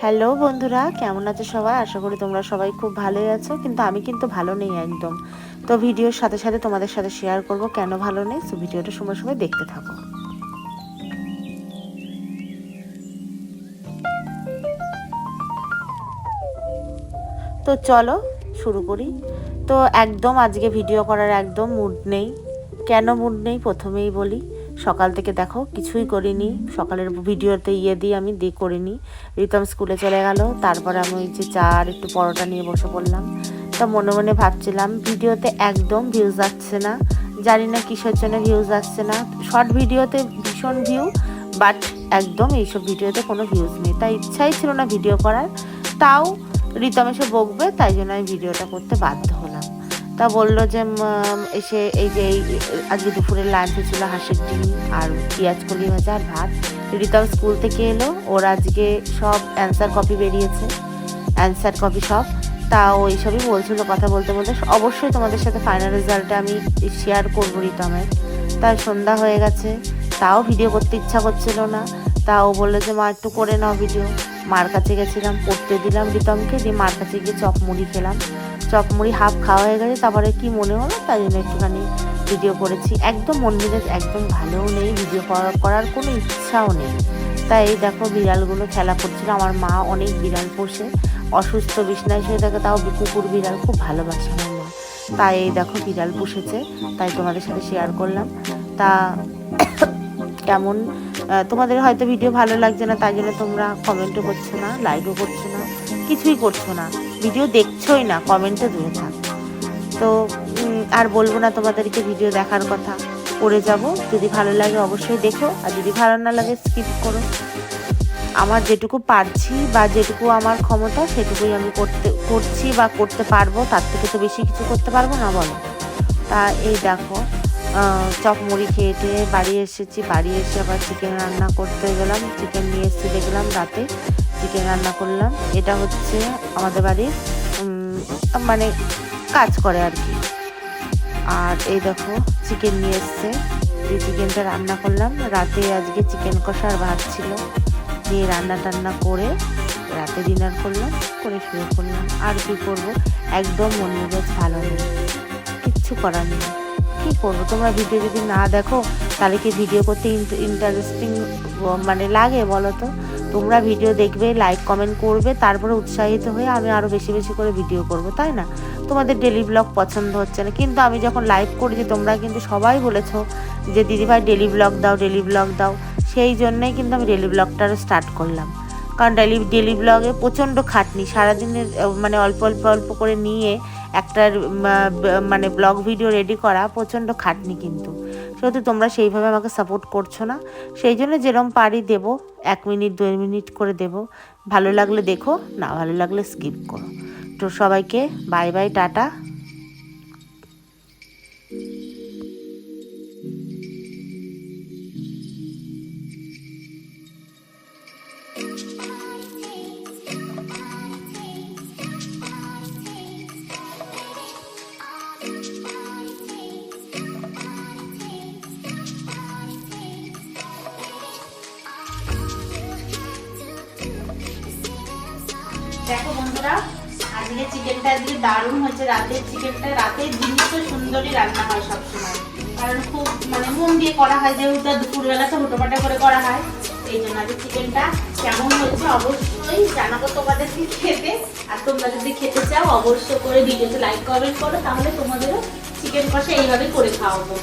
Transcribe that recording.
Hello বন্ধুরা, কেমন আছো সবাই? আশা করি তোমরা সবাই খুব ভালোই আছো, কিন্তু আমি কিন্তু ভালো নেই একদম। তো ভিডিওর সাথে সাথে তোমাদের সাথে শেয়ার করব কেন ভালো নেই তো ভিডিওটা সময় সময় দেখতে থাকো। তো চলো শুরু করি। তো একদম আজকে ভিডিও করার একদম মুড নেই। কেন মুড নেই? প্রথমেই বলি। সকাল থেকে দেখো, কিছুই করিনি। সকালের ভিডিওতে ইয়ে দিয়ে আমি দিয়ে করিনি। রিতম স্কুলে চলে গেল। তারপরে আমি ওই যে চা আর একটু পরোটা নিয়ে বসে পড়লাম। তা মনে মনে ভাবছিলাম, ভিডিওতে একদম ভিউজ আসছে না। জানি না কিসের জন্য ভিউজ আসছে না। শর্ট ভিডিওতে ভীষণ ভিউ বাট একদম এইসব ভিডিওতে কোনো ভিউজ নেই। তাই ইচ্ছাই ছিল না ভিডিও করার। তাও রিতম এসে বকবে, তাই জন্য আমি ভিডিওটা করতে বাধ্য হলাম। তা বলল যে এসে এই যে এই, আজকে দুপুরে লাঞ্চে ছিল হাঁসের ডিম আর পেঁয়াজ কলি ভাজা আর ভাত। রিতম স্কুল থেকে এলো, ওর আজকে সব অ্যান্সার কপি বেরিয়েছে অ্যান্সার কপি সব। তা ওই সবই বলছিল কথা বলতে বলতে। অবশ্যই তোমাদের সাথে ফাইনাল রেজাল্টটা আমি শেয়ার করব রিতমের। তাই সন্ধ্যা হয়ে গেছে, তাও ভিডিও করতে ইচ্ছা করছিল না। তা ও বলল যে, মা, একটু করে নাও ভিডিও মার কাছে গেছিলাম, পড়তে দিলাম রিতমকে, দিয়ে মার কাছে গিয়ে চপ মুড়ি খেলাম। চপ মুড়ি হাফ খাওয়া হয়ে গেছে, তারপরে কি মনে হলো? তাই জন্য একটুখানি ভিডিও করেছি। একদম মন মেজাজ একদম ভালোও নেই ভিডিও করার কোনো ইচ্ছাও নেই। তাই এই দেখো বিড়ালগুলো খেলা করছিল। আমার মা অনেক বিড়াল পোষে, অসুস্থ বিছনায় শুয়ে থাকে, তাও কুকুর বিড়াল খুব ভালোবাসে আমার মা। তাই এই দেখো বিড়াল পুষেছে, তাই তোমাদের সাথে শেয়ার করলাম। তা কেমন? তোমাদের হয়তো ভিডিও ভালো লাগছে না, তাই জন্য তোমরা কমেন্টও করছ না লাইকও করছ না, কিছুই করছ না। ভিডিও দেখছোই না, কমেন্টে দূরে থাক। তো আর বলব না তোমাদেরকে ভিডিও দেখার কথা, করে যাব। যদি ভালো লাগে অবশ্যই দেখো, আর যদি ভালো না লাগে স্কিপ করো। আমার যেটুকু পারছি বা যেটুকু আমার ক্ষমতা, সেটুকুই আমি করতে, করছি বা করতে পারব, তার থেকে তো বেশি কিছু করতে পারব না বলো। তা এই দেখো। চপ মুড়ি খেয়ে টেয়ে বাড়ি এসেছি। বাড়ি এসে আবার চিকেন রান্না করতে গেলাম। চিকেন নিয়ে এসেছি দেখলাম রাতে। চিকেন রান্না করলাম। এটা হচ্ছে আমাদের বাড়ির মানে কাজ করে আর কি। আর এই দেখো চিকেন নিয়ে এসছে। এই চিকেনটা রান্না করলাম। রাতে আজকে চিকেন কষা আর ভাত ছিল। দিয়ে রান্না টান্না করে রাতে ডিনার করলাম, করে শুয়ে পড়লাম। আর কি করব? একদম মন মেজাজ ভালো নেই। কিচ্ছু করার নেই। কী করব? তোমরা ভিডিও যদি না দেখো, তাহলে কি ভিডিও করতে ইন্টারেস্টিং মানে লাগে বলো তো তোমরা ভিডিও দেখবে লাইক কমেন্ট করবে, তারপরে উৎসাহিত হয়ে আমি আরও বেশি বেশি করে ভিডিও করব, তাই না? তোমাদের ডেলি ব্লগ পছন্দ হচ্ছে না। কিন্তু আমি যখন লাইভ করেছি তোমরা কিন্তু সবাই বলেছ যে, দিদিভাই ডেলি ব্লগ দাও ডেলি ব্লগ দাও। সেই জন্যই কিন্তু আমি ডেলি ব্লগটা স্টার্ট করলাম। কারণ ডেলি ডেলি ব্লগে প্রচণ্ড খাটনি। সারাদিনের মানে অল্প অল্প অল্প করে নিয়ে একটা মানে ব্লগ ভিডিও রেডি করা প্রচণ্ড খাটনি কিন্তু। সেহেতু তোমরা সেইভাবে আমাকে সাপোর্ট করছ না। সেই জন্য যেরম পারি দেব, এক মিনিট দুই মিনিট করে দেব। ভালো লাগলে দেখো, না ভালো লাগলে স্কিপ করো। তো সবাইকে বাই বাই টাটা। দেখো বন্ধুরা, আজকে চিকেনটা আজকে দারুণ হয়েছে। রাতের চিকেনটা রাতের জিনিস তো সুন্দরই রান্না হয় সবসময়। কারণ খুব মানে মন দিয়ে করা হয়, যেহেতু দুপুরবেলা তো হুটোপাটা করে করা হয় এই জন্য আজকে চিকেনটা কেমন হচ্ছে অবশ্যই জানাব তোমাদেরকে খেতে। আর তোমরা যদি খেতে চাও, অবশ্যই করে ভিডিওতে লাইক কমেন্ট করো, তাহলে তোমাদেরও চিকেন কষা এইভাবে করে খাওয়াবো।